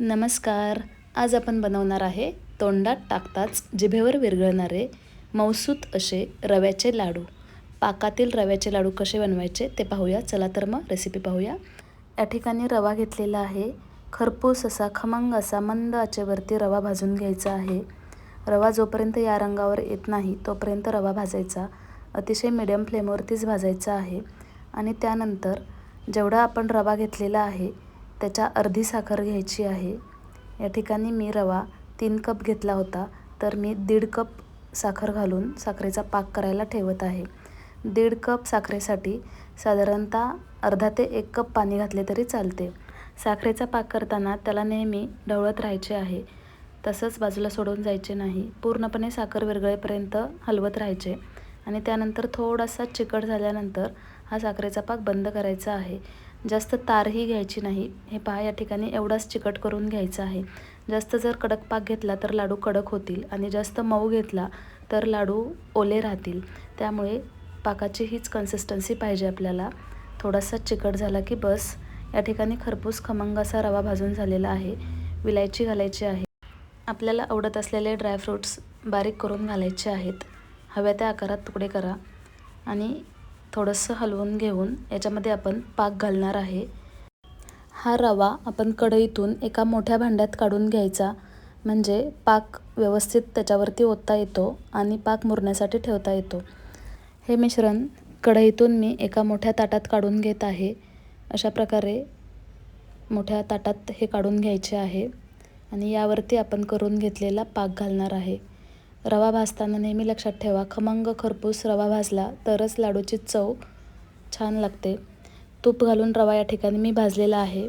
नमस्कार. आज आपण बनवणार आहे तोंडात टाकताच जिभेवर विरघळणारे मौसूत असे रव्याचे लाडू. पाकातील रव्याचे लाडू कसे बनवायचे ते पाहूया. चला तर मग रेसिपी पाहूया. या ठिकाणी रवा घेतलेला आहे. खरपूस असा खमंग असा मंद आचेवरती रवा भाजून घ्यायचा आहे. रवा जोपर्यंत या रंगावर येत नाही तोपर्यंत रवा भाजायचा. अतिशय मिडियम फ्लेमवरतीच भाजायचा आहे. आणि त्यानंतर जेवढा आपण रवा घेतलेला आहे त्याच्या अर्धी साखर घ्यायची आहे. या ठिकाणी मी रवा तीन कप घेतला होता तर मी दीड कप साखर घालून साखरेचा पाक करायला ठेवत आहे. दीड कप साखरेसाठी साधारणतः अर्धा ते एक कप पाणी घातले तरी चालते. साखरेचा पाक करताना त्याला नेहमी ढवळत राहायचे आहे. तसंच बाजूला सोडून जायचे नाही. पूर्णपणे साखर विरघळेपर्यंत हलवत राहायचे. आणि त्यानंतर थोडासा चिकट झाल्यानंतर हा साखरेचा पाक बंद करायचा आहे. जास्त तारही घ्यायची नाही. हे पहा या ठिकाणी एवढाच चिकट करून घ्यायचा आहे. जास्त जर कडक पाक घेतला तर लाडू कडक होतील आणि जास्त मऊ घेतला तर लाडू ओले राहतील. त्यामुळे पाकाची हीच कन्सिस्टन्सी पाहिजे आपल्याला. थोडासा चिकट झाला की बस. या ठिकाणी खरपूस खमंग असा रवा भाजून झालेला आहे. विलायची घालायची आहे. आपल्याला आवडत असलेले ड्रायफ्रूट्स बारीक करून घालायचे आहेत. हव्या त्या आकारात तुकडे करा आणि थोडंसं हलवून घेऊन याच्यामध्ये आपण पाक घालणार आहे. हा रवा आपण कढईतून एका मोठ्या भांड्यात काढून घ्यायचा. म्हणजे पाक व्यवस्थित त्याच्यावरती ओतता येतो आणि पाक मुरण्यासाठी ठेवता येतो. हे मिश्रण कढईतून मी एका मोठ्या ताटात काढून घेत आहे. अशा प्रकारे मोठ्या ताटात हे काढून घ्यायचे आहे. आणि यावरती आपण करून घेतलेला पाक घालणार आहे. रवा भाजताना नेहमी लक्षात ठेवा खमंग खरपूस रवा भाजला तरच लाडूची चव छान लागते. तूप घालून रवा या ठिकाणी मी भाजलेला आहे.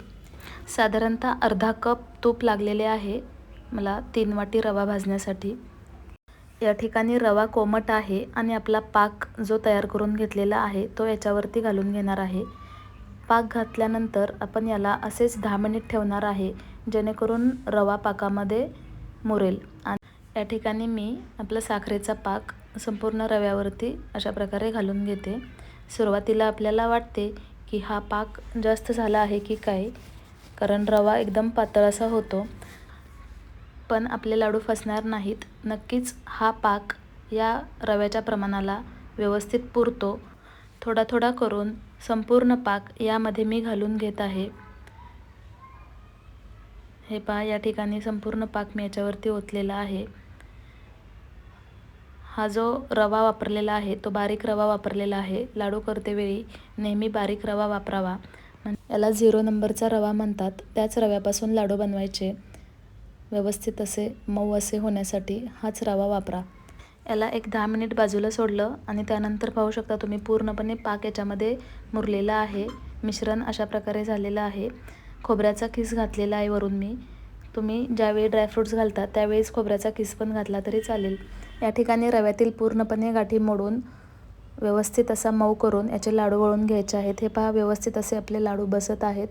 साधारणतः अर्धा कप तूप लागलेले आहे मला तीन वाटी रवा भाजण्यासाठी. या ठिकाणी रवा कोमट आहे आणि आपला पाक जो तयार करून घेतलेला आहे तो याच्यावरती घालून घेणार आहे. पाक घातल्यानंतर आपण याला असेच दहा मिनिट ठेवणार आहे जेणेकरून रवा पाकामध्ये मुरेल. आणि या ठिकाणी मी आपला साखरेचा पाक संपूर्ण रव्यावरती अशा प्रकारे घालून घेते. सुरुवातीला आपल्याला वाटते की हा पाक जास्त झाला आहे की काय कारण रवा एकदम पातळ असा होतो. पण आपले लाडू फसणार नाहीत. नक्कीच हा पाक या रव्याच्या प्रमाणाला व्यवस्थित पुरतो. थोडा थोडा करून संपूर्ण पाक यामध्ये मी घालून घेत आहे. हे पहा या ठिकाणी संपूर्ण पाक मी याच्यावरती ओतलेला आहे. हा जो रवा वापरलेला आहे तो बारीक रवा वापरलेला आहे. लाडू करतेवेळी नेहमी बारीक रवा वापरावा. याला झिरो नंबरचा रवा म्हणतात. त्याच रव्यापासून लाडू बनवायचे. व्यवस्थित असे मऊ असे होण्यासाठी हाच रवा वापरा. याला एक दहा मिनिट बाजूला सोडलं आणि त्यानंतर पाहू शकता तुम्ही पूर्णपणे पाक याच्यामध्ये मुरलेला आहे. मिश्रण अशा प्रकारे झालेलं आहे. खोबऱ्याचा किस घातलेला आहे वरून मी. तुम्ही ज्यावेळी ड्रायफ्रूट्स घालता त्यावेळेस खोबऱ्याचा किस पण घातला तरी चालेल. या ठिकाणी रव्यातील पूर्णपणे गाठी मोडून व्यवस्थित असा मऊ करून याचे लाडू वळून घ्यायचे आहेत. हे पहा व्यवस्थित असे आपले लाडू बसत आहेत.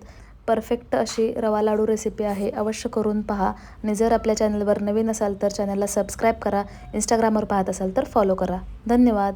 परफेक्ट अशी रवा लाडू रेसिपी आहे. अवश्य करून पहा. आणि जर आपल्या चॅनलवर नवीन असाल तर चॅनलला सबस्क्राईब करा. इंस्टाग्रामवर पाहत असाल तर फॉलो करा. धन्यवाद.